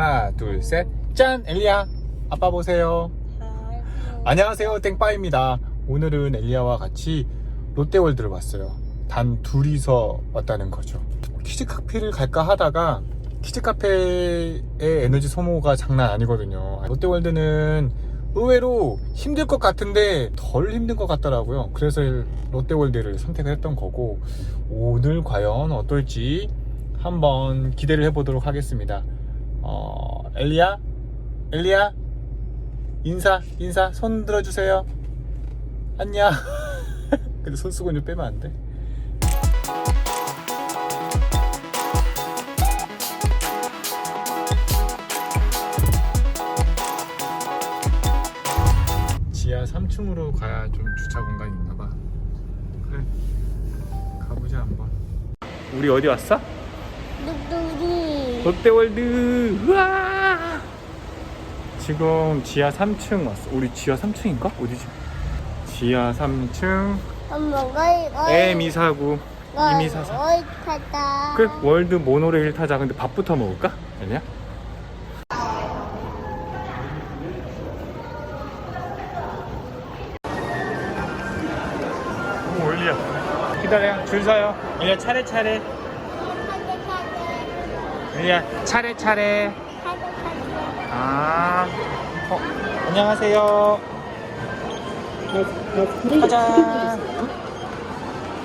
하나, 둘, 셋. 짠! 엘리야! 아빠 보세요. 안녕하세요. 땡빠입니다. 오늘은 엘리야와 같이 롯데월드를 왔어요. 단 둘이서 왔다는 거죠. 키즈 카페를 갈까 하다가 키즈 카페의 에너지 소모가 장난 아니거든요. 롯데월드는 의외로 힘들 것 같은데 덜 힘든 것 같더라고요. 그래서 롯데월드를 선택을 했던 거고 오늘 과연 어떨지 한번 기대를 해보도록 하겠습니다. 어, 엘리야? 엘리야? 인사, 인사, 손 들어주세요. 안녕. 근데 손수건 좀 빼면 안 돼? 지하 3층으로 가야 좀 주차 공간이 있나 봐. 그래. 가보자 한번. 우리 어디 왔어? 뚝뚝이 롯데월드. 우와. 지금 지하 3층 왔어. 우리 지하 3층인가? 어디지? 지하 3층 엄마가 이거 에미사구 이거 이미사사. 어이 타다 그래 월드 모노레일 타자. 근데 밥부터 먹을까? 아니야? 기다려. 줄 서요. 일리야 차례차례. 일리야 차례차례. 아. 어, 안녕하세요. 가자.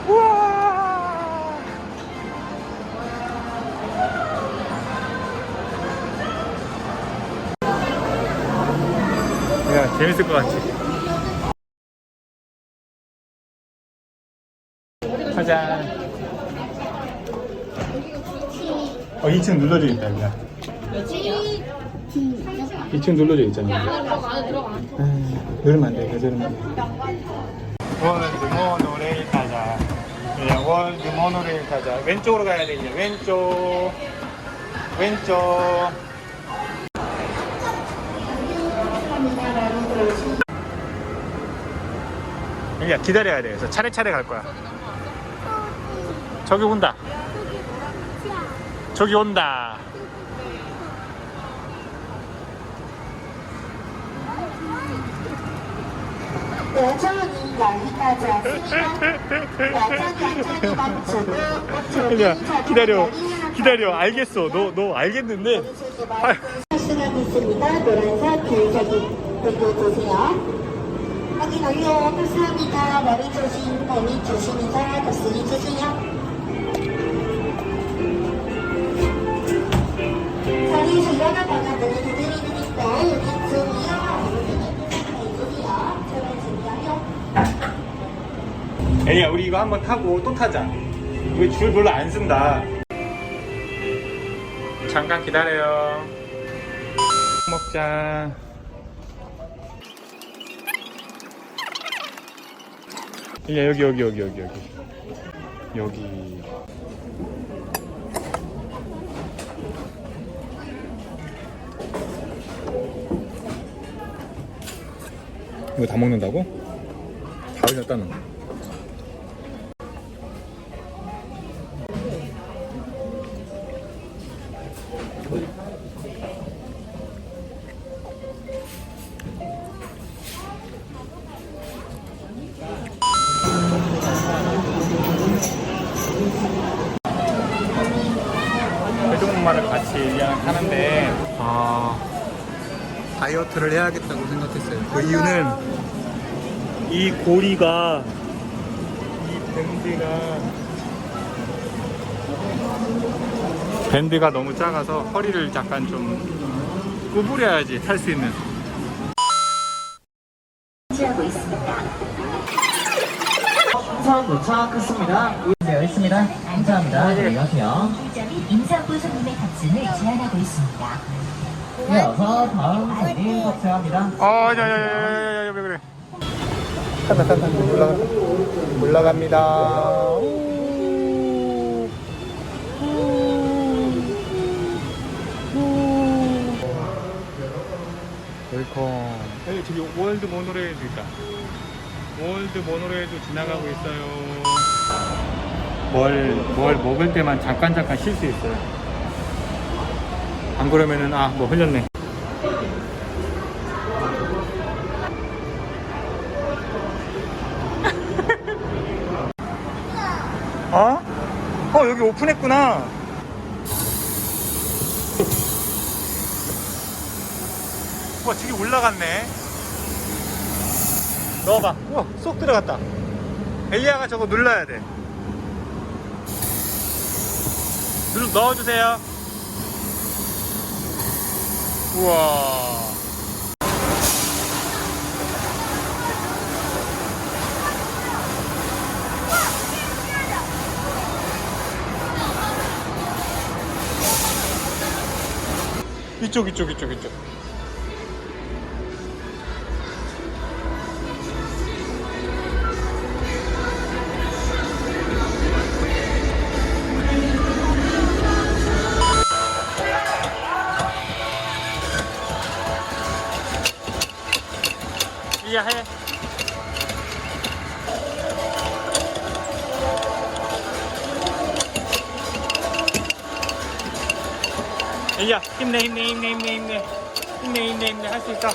우와. 야, 재밌을 것 같지? 가자. 어, 2층 눌러져 있다, 여기가. 2층 눌러져 있잖아. 음, 누르면 안 돼, 누르면 안 돼. 월드 모노레일 타자. 예, 월드 모노레일 타자. 왼쪽으로 가야 돼, 이제. 왼쪽. 왼쪽. 여기야, 기다려야 돼. 그래서 차례차례 갈 거야. 저기 온다. 저기 온다. 야, 기다려. 기다려. 알겠어. 너, 너 알겠는데. 아, 수가 있습니다. 노란색 길색이 들고 보세요. 확인 완료. 감사합니다. 머리 조심, 머리 조심해서 kop슬이 주세요. 애야, 우리 이거 한번 타고 또 타자. 우리 줄 별로 안 쓴다. 잠깐 기다려요. 먹자. 야, 여기, 여기, 여기, 여기, 여기. 여기. 이거 다 먹는다고? 다 흘렸다는 거. 회전목마를 같이 하는데 아 다이어트를 해야겠다고 생각했어요. 그 이유는 이 고리가 이 밴드가 밴드가 너무 작아서 허리를 약간 좀 구부려야지 탈 수 있는. 하고 있습니다. 우선 도착했습니다. 되어 있습니다. 감사합니다. 안녕히 가세요. 임산부 손님의 탑승을 제한하고 있습니다. 이어서 다음 손님 탑승합니다. 어, 야야 야 야 야 야 왜 그래? 탄다 탄다 올라간다 올라갑니다. 우. 우. 우. 웰컴. 여기 저기 월드 모노레일도 있다. 월드 모노레일도 지나가고 있어요. 뭘, 뭘 먹을 때만 잠깐 잠깐 쉴 수 있어요. 안 그러면은 아 뭐 흘렸네. 어? 어 여기 오픈했구나. 와 되게 올라갔네. 넣어봐. 우와 쏙 들어갔다. 엘리아가 저거 눌러야 돼. 눌러 넣어주세요 우와. 이쪽 이쪽 이쪽 이쪽 viaje. Ella, himne, himne, himne, himne, himne. Himne, himne, himne, hasi ka.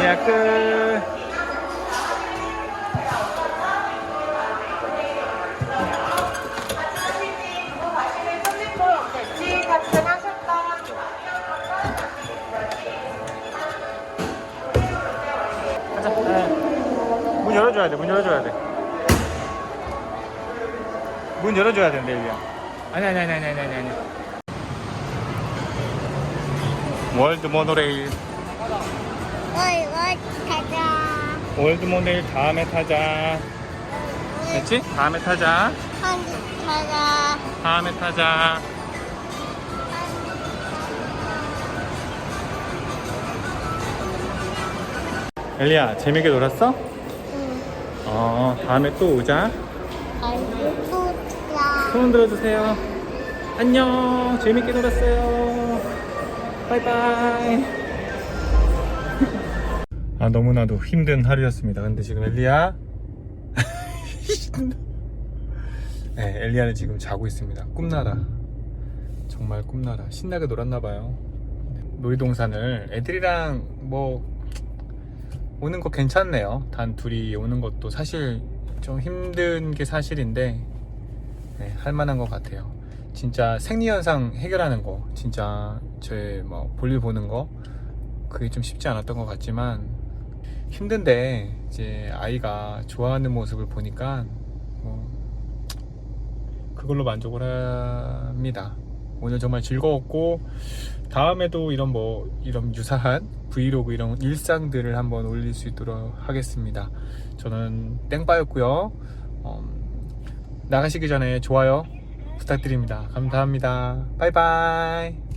Ella, que... 열어줘야 돼 문 열어줘야 돼 문 열어줘야 된대 일리야 아니 아니 아니 아니 아니 아니. 아니 월드 모노레일. 어이 어이 가자. 월드 모노레일 다음에 타자. 됐지? 다음에 타자. 한국 가자. 다음에 타자. 엘리야 재밌게 놀았어? 응어 다음에 또 오자. 손 들어주세요. 안녕. 재밌게 놀았어요. 바이바이. 아 너무나도 힘든 하루였습니다. 근데 지금 엘리야? 네, 엘리야는 지금 자고 있습니다. 꿈나라. 정말 꿈나라. 신나게 놀았나봐요. 놀이동산을 애들이랑 뭐 오는 거 괜찮네요 단 둘이 오는 것도 사실 좀 힘든 게 사실인데 네, 할 만한 것 같아요. 진짜 생리현상 해결하는 거, 진짜 제 뭐 볼일 보는 거, 그게 좀 쉽지 않았던 것 같지만 힘든데 이제 아이가 좋아하는 모습을 보니까 뭐 그걸로 만족을 합니다. 오늘 정말 즐거웠고 다음에도 이런 뭐 이런 유사한 브이로그 이런 일상들을 한번 올릴 수 있도록 하겠습니다. 저는 땡빠였고요. 음, 나가시기 전에 좋아요 부탁드립니다. 감사합니다. 바이바이.